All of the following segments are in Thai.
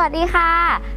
วัสดีค่ะ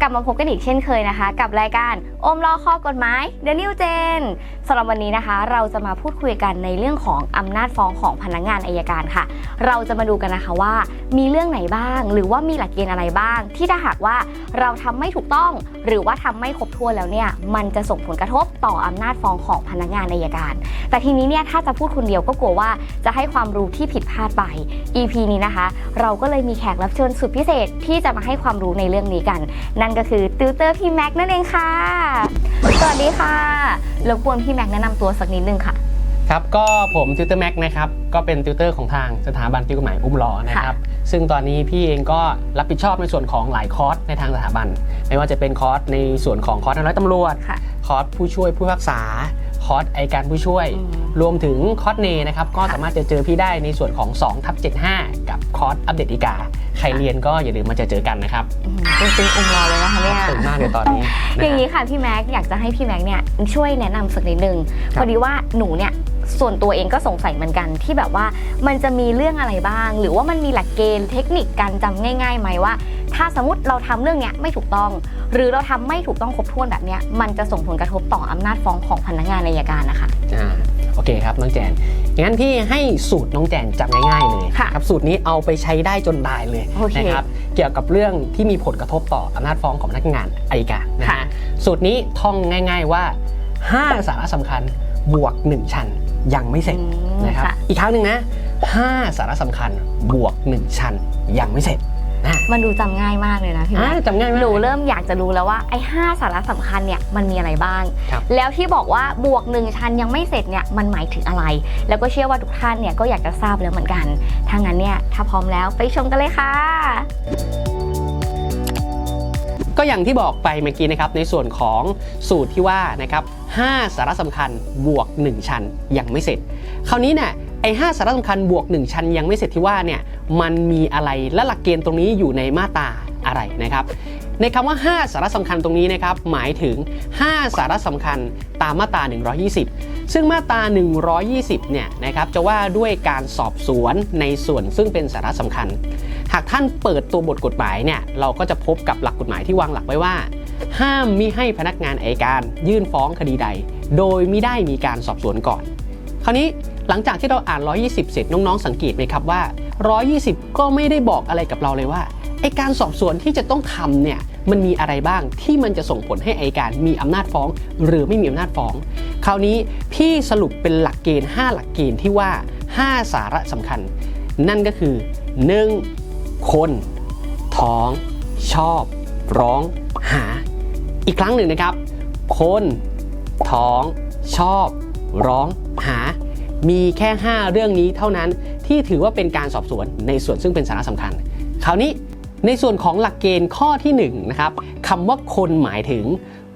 กลับมาพบกันอีกเช่นเคยนะคะ กับรายการอมรอข้อกฎหมาย The New Gen สำหรับวันนี้นะคะ เราจะมาพูดคุยกันในเรื่องของอำนาจฟ้องของพนักงานอายการค่ะ เราจะมาดูกันนะคะว่า มีเรื่องไหนบ้าง หรือว่ามีหลักเกณฑ์อะไรบ้าง ที่ถ้าหากว่าเราทำไม่ถูกต้อง หรือว่าทำไม่ครบถ้วนแล้วเนี่ยมันจะส่งผลกระทบต่ออำนาจฟ้องของพนักงานอายการ แต่ทีนี้เนี่ยถ้าจะพูดคนเดียวก็กลัวว่าจะให้ความรู้ที่ผิดพลาดไป EP นี้นะคะ เราก็เลยมีแขกรับเชิญสุดพิเศษที่จะมาให้ความรู้ในเรื่องนี้กัน นั่นก็คือติวเตอร์พี่แม็กซ์นั่นเองค่ะ สวัสดีค่ะรบกวนพี่แม็กซ์แนะนำตัวสักนิดนึงค่ะ ครับก็ผมติวเตอร์แม็กนะครับก็เป็นติวเตอร์ของทางสถาบันติวกฎหมายอุ้มล้อนะครับซึ่งตอนนี้พี่เองก็รับผิดชอบในส่วนของหลายคอร์สในทางสถาบัน ไม่ว่าจะเป็นคอร์สในส่วนของคอร์สทางร้อยตำรวจค่ะคอร์สผู้ช่วยผู้พิพากษา คอร์สไอยการผู้ช่วยอืมรวมถึงคอร์สเนนะครับ ก็ค่ะสามารถจะเจอพี่ได้ในส่วนของ2ทับ75 กับคอร์สอัปเดตอีกา ใครเรียนก็อย่าลืมมาเจอเจอกันนะครับจริงๆอุ้มรอเลยนะคะเนี่ยตื่นมากเลยตอนนี้นะอย่างฮะนี้ค่ะพี่แม็กซ์อยากจะให้พี่แม็กซ์เนี่ยช่วยแนะนำสักนิดนึงครับพอดีว่าหนูเนี่ยส่วนตัวเองก็สงสัยเหมือนกันที่แบบว่ามันจะมีเรื่องอะไรบ้าง หรือว่ามันมีหลักเกณฑ์เทคนิคการจำง่ายๆไหมว่า ถ้าสมมติเราทำเรื่องเนี้ยไม่ถูกต้อง หรือเราทำไม่ถูกต้องครบถ้วนแบบเนี้ยมันจะส่งผลกระทบต่ออำนาจฟ้องของพนักงานอัยการนะคะอ่าโอเคครับน้องแจนงั้นพี่ให้สูตรน้องแจนจำง่ายๆเลยค่ะครับสูตรนี้เอาไปใช้ได้จนได้เลยโอเคนะครับเกี่ยวกับเรื่องที่มีผลกระทบต่ออำนาจฟ้องของพนักงานอัยการนะค่ะฮะสูตรนี้ท่องง่าย ๆว่า 5 สาระสำคัญบวก 1 ชั้นยังไม่เสร็จอืมนะครับค่ะอีกครั้งหนึ่งนะ5สาระสำคัญบวก 1 ชั้นยังไม่เสร็จนะ มันดูจำง่ายมากเลยนะพี่อ่าแม็กซ์จำง่ายไหมหนูเริ่มอยากจะรู้แล้วว่าไอ้ห้าสาระสำคัญเนี่ยมันมีอะไรบ้างครับแล้วที่บอกว่าบวกหนึ่งชั้นยังไม่เสร็จเนี่ยมันหมายถึงอะไร แล้วก็เชื่อว่าทุกท่านเนี่ยก็อยากจะทราบแล้วเหมือนกันถ้างั้นเนี่ยถ้าพร้อมแล้วไปชมกันเลยค่ะก็อย่างที่บอกไปเมื่อกี้นะครับในส่วนของสูตรที่ว่านะครับ5สาระสำคัญบวก 1 ชั้นยังไม่เสร็จ คราวนี้เนี่ย ไอ้5สาระสำคัญบวก 1 ชั้นยังไม่เสร็จที่ว่าเนี่ยมันมีอะไรและหลักเกณฑ์ตรงนี้อยู่ในมาตราอะไรนะครับในคำว่า 5 สาระสำคัญตรงนี้นะครับหมายถึง 5 สาระสำคัญตามมาตรา 120 ซึ่งมาตรา 120 เนี่ยนะครับจะว่าด้วยการสอบสวนในส่วนซึ่งเป็นสาระสำคัญ หากท่านเปิดตัวบทกฎหมายเนี่ยเราก็จะพบกับหลักกฎหมายที่วางหลักไว้ว่า ห้ามมิให้พนักงานอัยการ ยื่นฟ้องคดีใด โดยม่ได้มีการสอบสวนก่อน คราวนี้ หลังจากที่เราอ่าน 120 เสร็จน้องๆ สังเกตไหมครับว่า 120 ก็ไม่ได้บอกอะไรกับเราเลยว่าไอการสอบสวนที่จะต้องทำเนี่ยมันมีอะไรบ้างที่มันจะส่งผลให้อัยการมีอำนาจฟ้อง หรือไม่มีอำนาจฟ้อง คราวนี้พี่สรุปเป็นหลักเกณฑ์ 5 หลักเกณฑ์ที่ว่า 5 สาระสำคัญ นั่นก็คือ 1. คน ท้อง ชอบ ร้อง หา อีกครั้งหนึ่งนะครับ คน ท้อง ชอบ ร้อง หา มีแค่ 5 เรื่องนี้เท่านั้นที่ถือว่าเป็นการสอบสวนในส่วนซึ่งเป็นสาระสำคัญ คราวนี้ในส่วนของหลักเกณฑ์ข้อที่1นะครับคำว่าคนหมายถึง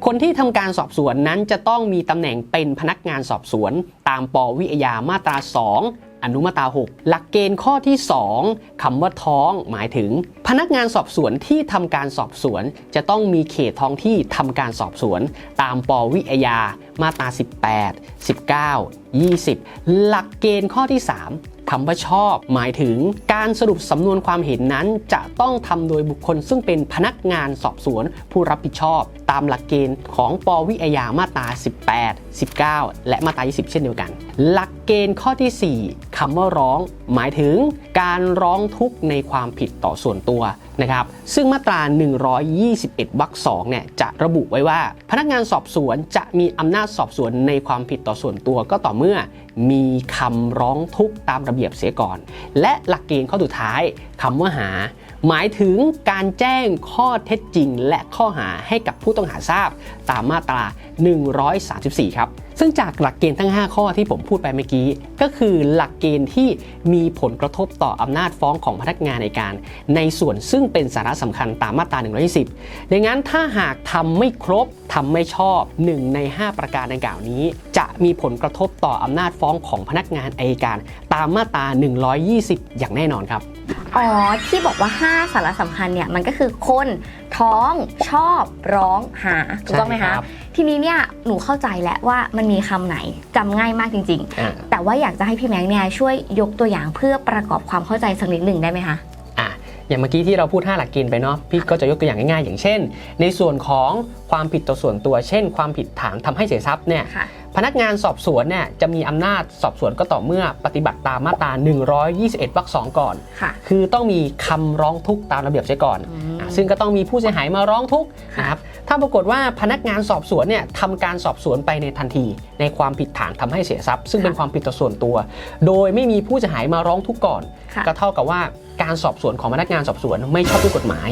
คนที่ทำการสอบสวนนั้นจะต้องมีตำแหน่งเป็นพนักงานสอบสวน ตามปวิอาญามาตรา 2 อนุมาตรา 6 หลักเกณฑ์ข้อที่ 2คำว่าท้องหมายถึง พนักงานสอบสวนที่ทำการสอบสวน จะต้องมีเขตท้องที่ทำการสอบสวน ตามปวิอาญามาตรา 18 19 20 หลักเกณฑ์ข้อที่ 3คำว่าชอบ หมายถึงการสรุปสำนวนความเห็นนั้น จะต้องทำโดยบุคคลซึ่งเป็นพนักงานสอบสวนผู้รับผิดชอบตามหลักเกณฑ์ของปวิอาญามาตรา 18 19 และมาตรา 20 เช่นเดียวกัน หลักเกณฑ์ข้อทีสี่4คำว่าร้อง หมายถึงการร้องทุกข์ในความผิดต่อส่วนตัวนะครับ ซึ่งมาตรา 121วรรค2เนี่ยจะระบุไว้ว่า พนักงานสอบสวนจะมีอำนาจสอบสวนในความผิดต่อส่วนตัวก็ต่อเมื่อมีคำร้องทุกข์ตามระเบียบเสียก่อน และหลักเกณฑ์ข้อสุดท้ายคำว่าหา หมายถึงการแจ้งข้อเท็จจริง และข้อหาให้กับผู้ต้องหาทราบตามมาตรา 134 ครับ ซึ่งจากหลักเกณฑ์ทั้ง 5 ข้อที่ผมพูดไปเมื่อกี้ ก็คือหลักเกณฑ์ที่มีผลกระทบต่ออำนาจฟ้องของพนักงานในการ ในส่วนซึ่งเป็นสาระสำคัญตามมาตรา 120 ดังนั้นถ้าหากทำไม่ครบทำไม่ชอบ 1 ใน 5 ประการดังกล่าวนี้ จะมีผลกระทบต่ออำนาจฟ้องของพนักงานอายการ ตามมาตรา 120 อย่างแน่นอนครับ อ๋อ ที่บอกว่า 5 สาระสำคัญเนี่ยมันก็คือคนท้องชอบร้องหาถูกต้องไหมใช่คะครับทีนี้เนี่ยหนูเข้าใจแล้วว่ามันมีคำไหนจำง่ายมากจริงอ่าๆแต่ว่าอยากจะให้พี่แม็กซ์เนี่ยช่วยยกตัวอย่างเพื่อประกอบความเข้าใจสักนิดหนึ่งได้ไหมคะอะ อย่างเมื่อกี้ที่เราพูด 5 หลักเกณฑ์ไปเนาะพี่ก็จะยกตัวอย่างง่ายๆ อย่างเช่น ในส่วนของความผิดต่อส่วนตัว เช่น ความผิดฐานทำให้เสียทรัพย์เนี่ยค่ะพนักงานสอบสวนเนี่ยจะมีอำนาจสอบสวนก็ต่อเมื่อปฏิบัติตามมาตรา 121วรรคสองก่อนค่ะคือต้องมีคำร้องทุกข์ตามระเบียบเสียก่อนอืมอะซึ่งก็ต้องมีผู้เสียหายมาร้องทุกข์ค่ะนะครับถ้าปรากฏว่าพนักงานสอบสวนเนี่ยทำการสอบสวนไปในทันที ในความผิดฐานทำให้เสียทรัพย์ ซึ่งเป็นความผิดต่อส่วนตัว โดยไม่มีผู้เสียหายมาร้องทุกข์ก่อนค่ะก็เท่ากับว่า การสอบสวนของพนักงานสอบสวนไม่ชอบด้วยกฎหมาย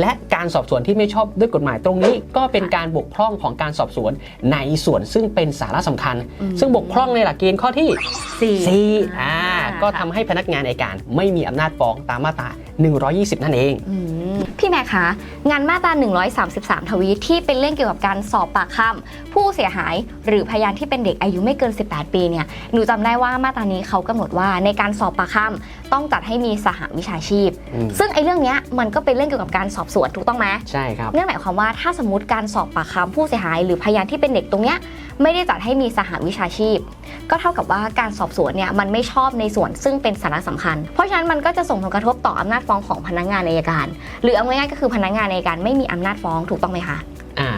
และการสอบสวนที่ไม่ชอบด้วยกฎหมายตรงนี้ ก็เป็นการบกพร่องของการสอบสวนในส่วนซึ่งเป็นสาระสำคัญอืมซึ่งบกพร่องในหลักเกณฑ์ข้อที่สี่สี่อ่าอ่าก็ทำให้พนักงานในการไม่มีอำนาจฟ้องตามมาตรา 120 นั่นเองอืมพี่แม่คะงานมาตรา 133 ทวีที่เป็นเรื่องเกี่ยวกับการสอบปากคำผู้เสียหายหรือพยานที่เป็นเด็กอายุไม่เกิน 18 ปีเนี่ยหนูจำได้ว่ามาตรานี้เขากำหนดว่าในการสอบปากคำต้องจัดให้มีสหวิชาชีพ อืมซึ่งไอ้เรื่องเนี้ยมันก็เป็นเรื่องเกี่ยวกับการสอบสวนถูกต้องไหมใช่ครับ นั่นหมายความว่าถ้าสมมติการสอบปากคำผู้เสียหาย หรือพยานที่เป็นเด็กตรงเนี้ยไม่ได้จัดให้มีสหวิชาชีพ ก็เท่ากับว่าการสอบสวนเนี่ยมันไม่ชอบในส่วนซึ่งเป็นสาระสำคัญ เพราะฉะนั้นมันก็จะส่งผลกระทบต่ออำนาจฟ้องของพนักงานอัยการ หรือเอาง่ายๆก็คือพนักงานอัยการไม่มีอำนาจฟ้องถูกต้องไหมคะอ่า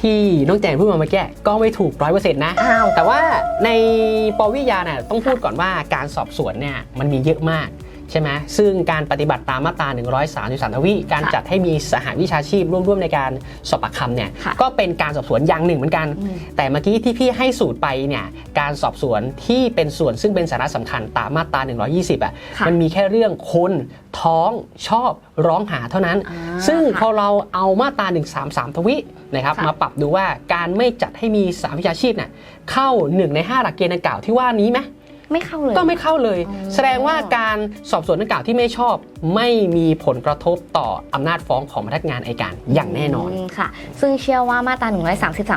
ที่น้องแจงพูดมาเมื่อกี้ก็ไม่ถูกร้อยเปอร์เซ็นต์นะ อ้าวแต่ว่าในปวิทยาเนี่ยต้องพูดก่อนว่าการสอบสวนเนี่ยมันมีเยอะมากใช่ไหมซึ่งการปฏิบัติตามมาตรา 133ทวีการค่ะจัดให้มีสหวิชาชีพร่วมๆในการสอบปากคำเนี่ยค่ะก็เป็นการสอบสวนอย่างหนึ่งเหมือนกันอืมแต่เมื่อกี้ที่พี่ให้สูตรไปเนี่ยการสอบสวนที่เป็นส่วนซึ่งเป็นสาระสำคัญตามมาตรา 120อะค่ะมันมีแค่เรื่องคนท้องชอบร้องหาเท่านั้นอ่าซึ่งพค่ะอเราเอามาตรา 133 ทวินะครับค่ะมาปรับดูว่าการไม่จัดให้มีสามวิชาชีพเนี่ยเข้า 1 ใน 5 หลักเกณฑ์ดังกล่าวที่ว่านี้ไหม ไม่เข้าเลย ก็ไม่เข้าเลยอ๋อแสดงว่าการสอบสวนดังกล่าวที่ไม่ชอบ ไม่มีผลกระทบต่ออำนาจฟ้องของพนักงานอัยการอย่างแน่นอนมค่ะ ซึ่งเชื่อว่ามาตรา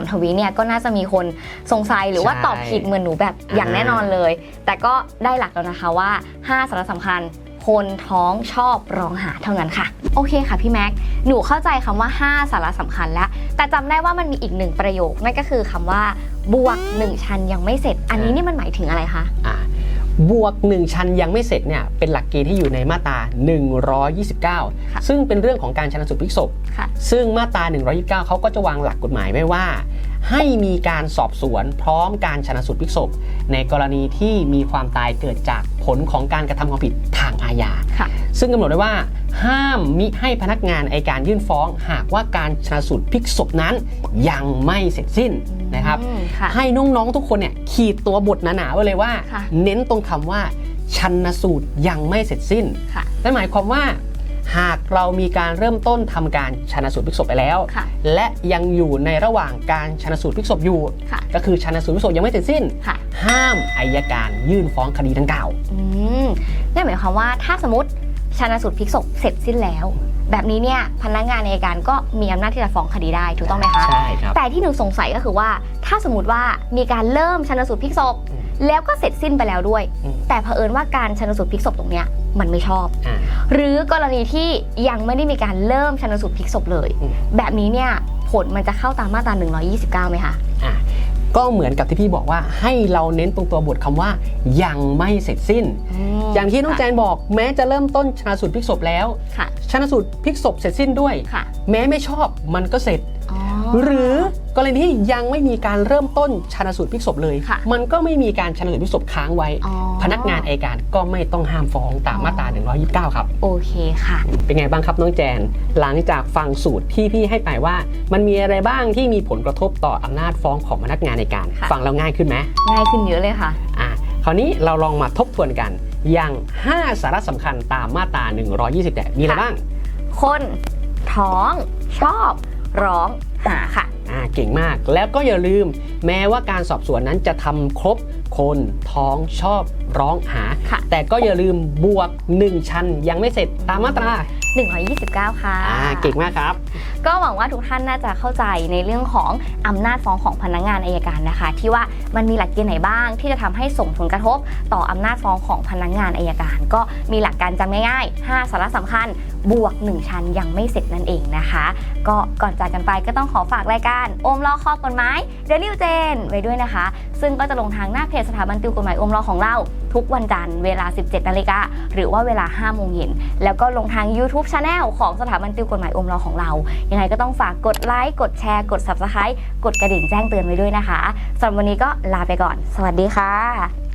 133 ทวีเนี่ยก็น่าจะมีคนสงสัยหรือว่าใช่ตอบผิดเหมือนหนูแบบอย่างอ่าแน่นอนเลย แต่ก็ได้หลักแล้วนะคะว่า 5สาระสำคัญ คนท้องชอบร้องหาเท่านั้นค่ะ โอเคค่ะพี่แม็ก หนูเข้าใจคำว่า 5 สาระสำคัญแล้ว แต่จำได้ว่ามันมีอีกหนึ่งประโยค นั่นก็คือคำว่า บวก 1 ชั้นยังไม่เสร็จ อันนี้นี่มันหมายถึงอะไรคะอ่าบวก 1 ชั้นยังไม่เสร็จเนี่ยเป็นหลักเกณฑ์ที่อยู่ในมาตรา 129ค่ะซึ่งเป็นเรื่องของการชนสูตรพลิกศพค่ะซึ่งมาตรา 129 เขาก็จะวางหลักกฎหมายไว้ว่า ให้มีการสอบสวนพร้อมการชนสูตรพลิกศพในกรณีที่มีความตายเกิดจาก ผลของการกระทำความผิดทางอาญา ค่ะซึ่งกำหนดไว้ว่า ห้ามมิให้พนักงานอายการยื่นฟ้อง หากว่าการชนสูตรพลิกศพนั้นยังไม่เสร็จสิ้นนะครับ อืมค่ะ ให้น้องๆทุกคนเนี่ยขีดตัวบทหนาๆไว้เลยว่า ค่ะ เน้นตรงคำว่าชันสูตรยังไม่เสร็จสิ้นค่ะ นั่นหมายความว่า หากเรามีการเริ่มต้นทำการชันสูตรพลิกศพไปแล้วค่ะและยังอยู่ในระหว่างการชันสูตรพลิกศพอยู่ค่ะก็คือชันสูตรพลิกศพยังไม่เสร็จสิ้นค่ะห้ามอายการยื่นฟ้องคดีดังกล่าวอืมนั่นหมายความว่าถ้าสมมติชนะสูตรพลิกศพเสร็จสิ้นแล้ว แบบนี้เนี่ยพนักงานในการก็มีอำนาจที่จะฟ้องคดีได้ถูกต้องไหมคะใช่ครับแต่ที่หนูสงสัยก็คือว่า ถ้าสมมติว่ามีการเริ่มชนสูตรพลิกศพอืมแล้วก็เสร็จสิ้นไปแล้วด้วยอืมแต่เผอิญว่าการชนสูตรพลิกศพตรงเนี้ยมันไม่ชอบอ่าหรือกรณีที่ยังไม่ได้มีการเริ่มชนสูตรพลิกศพเลยอืมแบบนี้เนี่ยผลมันจะเข้าตามมาตรา 129ไหมคะอะก็เหมือนกับที่พี่บอกว่าให้เราเน้นตรงตัวบทคำว่า ยังไม่เสร็จสิ้นมอย่างที่น้องแจนบอกแม้จะเริ่มต้นชนะสูตรพลิกศพแล้วค่ะชนะสูตรพลิกศพเสร็จสิ้นด้วยค่ะแม้ไม่ชอบมันก็เสร็จอ๋อหรือ กรณีที่ยังไม่มีการเริ่มต้นชนะสูตรพลิกศพเลย ค่ะมันก็ไม่มีการชนะสูตรพลิกศพค้างไว้ อ๋อ พนักงานอัยการก็ไม่ต้องห้ามฟ้องตามมาตรา129 ครับ โอเคค่ะ เป็นไงบ้างครับน้องแจน หลังจากฟังสูตรที่พี่ให้ไปว่า มันมีอะไรบ้างที่มีผลกระทบต่ออำนาจฟ้องของพนักงานในการ ค่ะ ฟังแล้วง่ายขึ้นไหมง่ายขึ้นเยอะเลยค่ะ อะคราวนี้เราลองมาทบทวนกัน อย่าง 5 สาระสำคัญตามมาตรา120แต่มีอะไรค่ะบ้าง คน ท้อง ชอบ ร้อง หาค่ะอ่า เก่งมาก แล้วก็อย่าลืม แม้ว่าการสอบสวนนั้นจะทำครบคนท้องชอบร้องหาค่ะแต่ก็อย่าลืมบวก 1 ชั้นยังไม่เสร็จตามมาตรา 129 ค่ะอ่าเก่งมากครับ ก็หวังว่าทุกท่านน่าจะเข้าใจในเรื่องของอำนาจฟ้องของพนักงานอายการนะคะ ที่ว่ามันมีหลักเกณฑ์ไหนบ้างที่จะทำให้ส่งผลกระทบ ต่ออำนาจฟ้องของพนักงานอายการ ก็มีหลักการจำง่ายๆ 5 สาระสำคัญ บวก 1 ชั้นยังไม่เสร็จนั่นเองนะคะ ก็ก่อนจากกันไปก็ต้องขอฝากรายการโอมล้อข้อกฎหมายเดลิวเจนไว้ด้วยนะคะ ซึ่งก็จะลงทางหน้าเพจสถาบันติวกฎหมายโอมล้อของเรา ทุกวันจันทร์เวลา 17นาฬิกาหรือว่าเวลา5โมงเย็นแล้วก็ลงทาง YouTube Channel ของสถาบันติวกฎหมายโอมล้อของเรา ยังไงก็ต้องฝากกดไลค์กดแชร์กด Subscribe กดกระดิ่งแจ้งเตือนไว้ด้วยนะคะสำหรับวันนี้ก็ลาไปก่อน สวัสดีค่ะ